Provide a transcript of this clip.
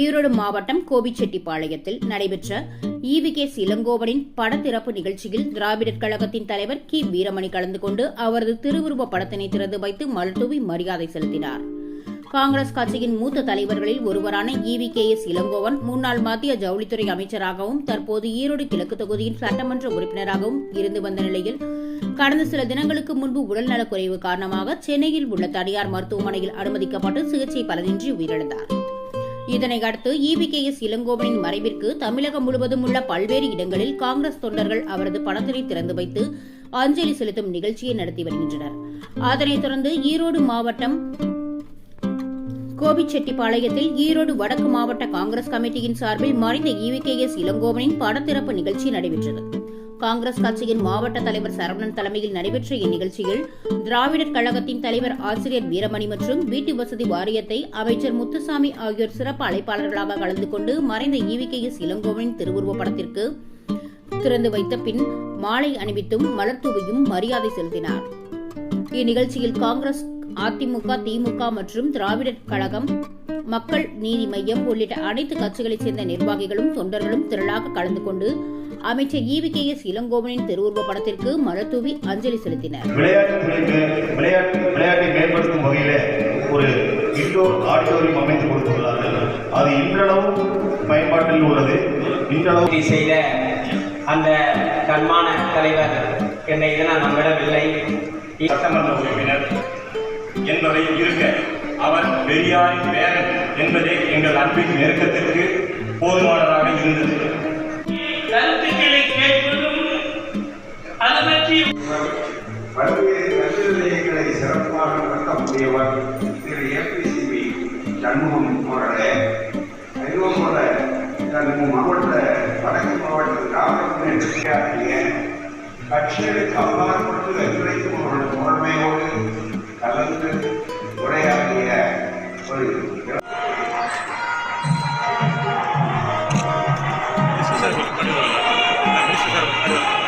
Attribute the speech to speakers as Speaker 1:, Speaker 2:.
Speaker 1: ஈரோடு மாவட்டம் கோபிச்செட்டிப்பாளையத்தில் நடைபெற்ற ஈவிகே இளங்கோவனின் படத்திறப்பு நிகழ்ச்சியில் திராவிடர் கழகத்தின் தலைவர் கி. வீரமணி கலந்து கொண்டு அவரது திருவுருவ படத்தினை திறந்து வைத்து மலர்தூவி மரியாதை செலுத்தினார். காங்கிரஸ் கட்சியின் மூத்த தலைவர்களில் ஒருவரான ஈவி கே எஸ் இளங்கோவன் முன்னாள் மத்திய ஜவுளித்துறை அமைச்சராகவும் தற்போது ஈரோடு கிழக்கு தொகுதியின் சட்டமன்ற உறுப்பினராகவும் இருந்து வந்த நிலையில் கடந்த சில தினங்களுக்கு முன்பு உடல்நலக் குறைவு காரணமாக சென்னையில் உள்ள தனியார் மருத்துவமனையில் அனுமதிக்கப்பட்டு சிகிச்சை பலனின்றி உயிரிழந்தார். இதனை அடுத்து இபிகேஎஸ் இளங்கோவனின் மறைவிற்கு தமிழகம் முழுவதும் உள்ள பல்வேறு இடங்களில் காங்கிரஸ் தொண்டர்கள் அவரது படத்தினை திறந்து வைத்து அஞ்சலி செலுத்தும் நிகழ்ச்சியை நடத்தி வருகின்றனர். அதனைத் தொடர்ந்து ஈரோடு மாவட்டம் கோபிச்செட்டிப்பாளையத்தில் ஈரோடு வடக்கு மாவட்ட காங்கிரஸ் கமிட்டியின் சார்பில் மறைந்த இவிகேஎஸ் இளங்கோவனின் படத்திறப்பு நிகழ்ச்சி நடைபெற்றது. காங்கிரஸ் கட்சியின் மாவட்ட தலைவர் சரவணன் தலைமையில் நடைபெற்ற இந்நிகழ்ச்சியில் திராவிடர் கழகத்தின் தலைவர் ஆசிரியர் வீரமணி மற்றும் வீட்டு வசதி வாரியத்தை அமைச்சர் முத்துசாமி ஆகியோர் சிறப்பு அழைப்பாளர்களாக கலந்து கொண்டு மறைந்த இவிகேஎஸ் இளங்கோவனின் திருவுருவப் படத்திற்கு திறந்து வைத்த பின் மாலை அணிவித்தும் மலர்தூவியும் மரியாதை செலுத்தினார். இந்நிகழ்ச்சியில் காங்கிரஸ் அதிமுக திமுக மற்றும் திராவிடர் கழகம் மக்கள் நீதி மையம் உள்ளிட்ட அனைத்து கட்சிகளைச் சேர்ந்த நிர்வாகிகளும் தொண்டர்களும் திரளாக கலந்து கொண்டு அமைச்சர் ஈவி கே எஸ் இளங்கோவனின் திருவுருவ படத்திற்கு மலர்தூவி அஞ்சலி செலுத்தினர்.
Speaker 2: விளையாட்டு விளையாட்டை மேம்படுத்தும் வகையில் ஒரு இன்டோர் ஆடிட்டோரியம் அமைத்து கொடுத்துள்ளார்கள். அது இன்றளவும் பயன்பாட்டில் உள்ளது. இன்றளவும்
Speaker 3: செய்த அந்த கண்மான தலைவர் என்னை இதனால் நம்மிடமில்லை
Speaker 2: சட்டமன்ற உறுப்பினர் என்பதை இருக்க அவர் பெரியாரின் பேரன் என்பதே எங்கள் அன்பின் நெருக்கத்திற்கு போதுமானதாக இருந்தது.
Speaker 4: பல்வேறு கல்வி நிலையங்களை சிறப்பாக நடத்த முடியவர் திரு. ஏபிசிபி சண்முகம் அவர்களே. அதுவும் போல மாவட்ட வடக்கு மாவட்ட கிராமத்தினருக்காக கட்சிகளுக்கு அப்பாற்பட்டு எத்தனைக்கும் அவர்கள் புறமையோடு கலந்து உரையாடிய ஒரு Thank you.